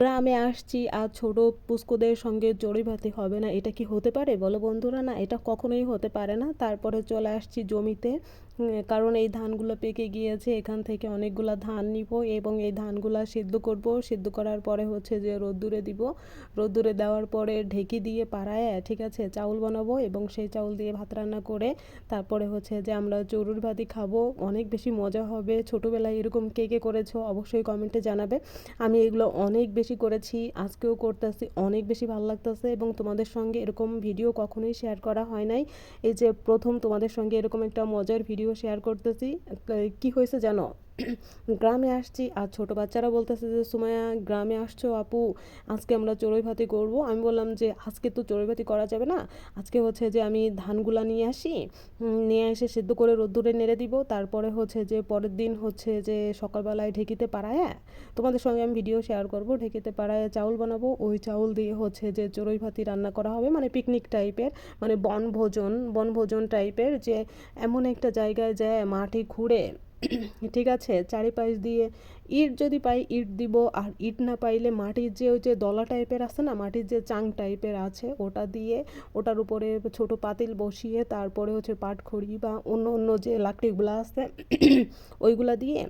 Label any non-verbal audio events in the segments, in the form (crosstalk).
গ্রামে আসছি আর ছোট পুষ্কদের সঙ্গে জড়ি ভাতি হবে না, এটা কি হতে পারে? বলো বন্ধুরা, না, এটা কখনোই হতে পারে না। তারপরে চলে আসছি জমিতে। কারণ এই ধানগুলো পেকে গিয়েছে, এখান থেকে অনেকগুলা ধান নিব এবং এই ধানগুলা সিদ্ধ করব। সিদ্ধ করার পরে হচ্ছে যে রোদ্দুরে দিব। রোদ্দুরে দেওয়ার পরে ঢেকি দিয়ে পাড়ায় ঠিক আছে, চাউল বানাবো এবং সেই চাউল দিয়ে ভাত রান্না করে তারপরে হচ্ছে যে আমরা চড়ুর ভাতি খাব। অনেক বেশি মজা হবে। ছোটোবেলায় এরকম কে কে করেছ অবশ্যই কমেন্টে জানাবে। আমি এগুলো অনেক বেশি করেছি, আজকেও করতেছি, অনেক বেশি ভালো লাগতেছে এবং তোমাদের সঙ্গে এরকম ভিডিও কখনোই শেয়ার করা হয় নাই। এই যে প্রথম তোমাদের সঙ্গে এরকম একটা মজার ভিডিও শেয়ার করতেছি। কি হয়েছে জানো? গ্রামে আসছি আর ছোট বাচ্চারা বলতেছে যে সুমায়া গ্রামে আসছো আপু, আজকে আমরা চড়ুই ভাতি করব। আমি বললাম যে, আজকে তো চড়ুই ভাতি করা যাবে না। আজকে হচ্ছে যে আমি ধানগুলা নিয়ে আসি নিয়ে এসে সেদ্ধ করে রোদ্দুরে নেড়ে দিব। তারপরে হচ্ছে যে পরের দিন হচ্ছে যে সকালবেলায় ঢেকিতে পাড়ায়, তোমাদের সঙ্গে আমি ভিডিও শেয়ার করব। ঢেকিতে পাড়ায় চাউল বানাবো। ওই চাউল দিয়ে হচ্ছে যে চড়ুই ভাতি রান্না করা হবে। মানে পিকনিক টাইপের মানে বনভোজন বনভোজন টাইপের যে এমন একটা জায়গায় যায় মাটি খুঁড়ে (clears throat) ঠিক আছে, চারিপাশ দিয়ে ইট যদি পাই, ইট দিব। আর ইট না পাইলে মাটির যে ওই যে দলা টাইপের আছে না, মাটির যে চাং টাইপের আছে, ওটা দিয়ে ওটার উপরে ছোট পাতিল বসিয়ে তারপরে হচ্ছে পাটখড়ি বা অন্য অন্য যে লাকড়িগুলো আছে, (clears throat) ওইগুলা দিয়ে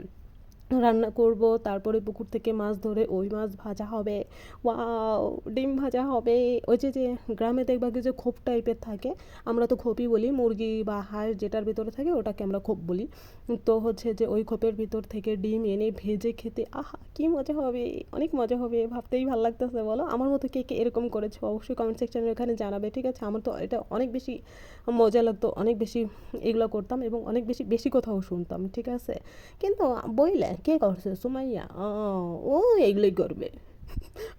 রান্না করব, তারপরে পুকুর থেকে মাছ ধরে ওই মাছ ভাজা হবে। ওয়াও, ডিম ভাজা হবে। ওই যে যে গ্রামে দেখবা যে খোপ টাইপের থাকে, আমরা তো খোপই বলি, মুরগি বা হাঁস যেটার ভিতরে থাকে ওটাকে আমরা খোপ বলি। তো হচ্ছে যে ওই খোপের ভিতর থেকে ডিম এনে ভেজে খেতে, আহা, কি মজা হবে, অনেক মজা হবে, ভাবতেই ভালো লাগতেছে, বলো। আমার মতো কে কে এরকম করেছ, অবশ্যই কমেন্ট সেকশনের ওখানে জানাবে, ঠিক আছে? আমার তো এটা অনেক বেশি মজা লাগতো, অনেক বেশি এগুলো করতাম এবং অনেক বেশি বেশি কথাও শুনতাম, ঠিক আছে? কিন্তু বইলে কে করছে? সুমাইয়া? ও এগুলোই করবে।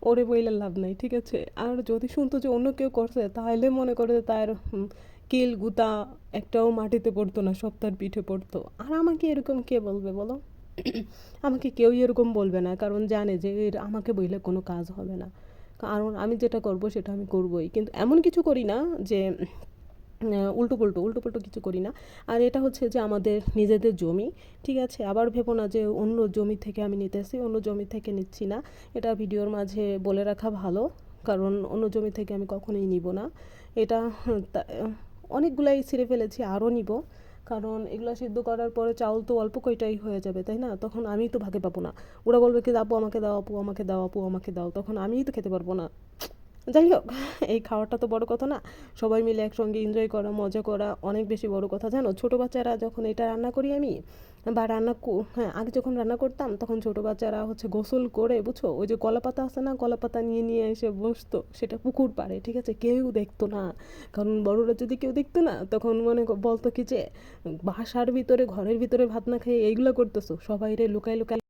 ওরে বইলে লাভ নাই, ঠিক আছে? আর যদি শুনতো যে অন্য কেউ করছে, তাহলে মনে করে যে তার কিল, গুতা একটাও মাটিতে পড়তো না সব পিঠে পড়তো। আর আমাকে এরকম কে বলবে বলো? আমাকে কেউই এরকম বলবে না, কারণ জানে যে এর, আমাকে বইলে কোনো কাজ হবে না। কারণ আমি যেটা করব সেটা আমি করবই। কিন্তু এমন কিছু করি না যে উল্টো পুল্টো উল্টো পুল্টো কিছু করি না। আর এটা হচ্ছে যে আমাদের নিজেদের জমি, ঠিক আছে? আবার ভেবো না যে অন্য জমি থেকে আমি নিতেছি অন্য জমি থেকে নিচ্ছি না। এটা ভিডিওর মাঝে বলে রাখা ভালো, কারণ অন্য জমি থেকে আমি কখনোই নিব না। এটা অনেকগুলাই ছিঁড়ে ফেলেছি, আরও নিব। কারণ এগুলো সিদ্ধ করার পরে চাউল তো অল্প কয়টাই হয়ে যাবে, তাই না? তখন আমি তো ভাগে পাবো না। ওরা বলবে কি, আপু, আমাকে দাও, আপু, আমাকে দাও, আপু, আমাকে দাও। তখন আমিই তো খেতে পারব না। যাই হোক এই খাওয়াটা তো বড় কথা না। সবাই মিলে একসঙ্গে এনজয় করা, মজা করা অনেক বেশি বড় কথা, জানো? ছোটো বাচ্চারা যখন এটা রান্না করি আমি, বা রান্না হ্যাঁ আগে যখন রান্না করতাম, তখন ছোটো বাচ্চারা হচ্ছে গোসল করে, বুঝছ? ওই যে কলা পাতা আছে না কলা পাতা নিয়ে নিয়ে এসে বসতো, সেটা পুকুর পাড়ে, ঠিক আছে? কেউ দেখতো না। কারণ বড়রা যদি কেউ দেখতো না, তখন মনে বলতো কি যে, বাসার ভিতরে, ঘরের ভিতরে ভাত না খেয়ে এইগুলো করতেছো? সবাই রে লুকায় লুকাই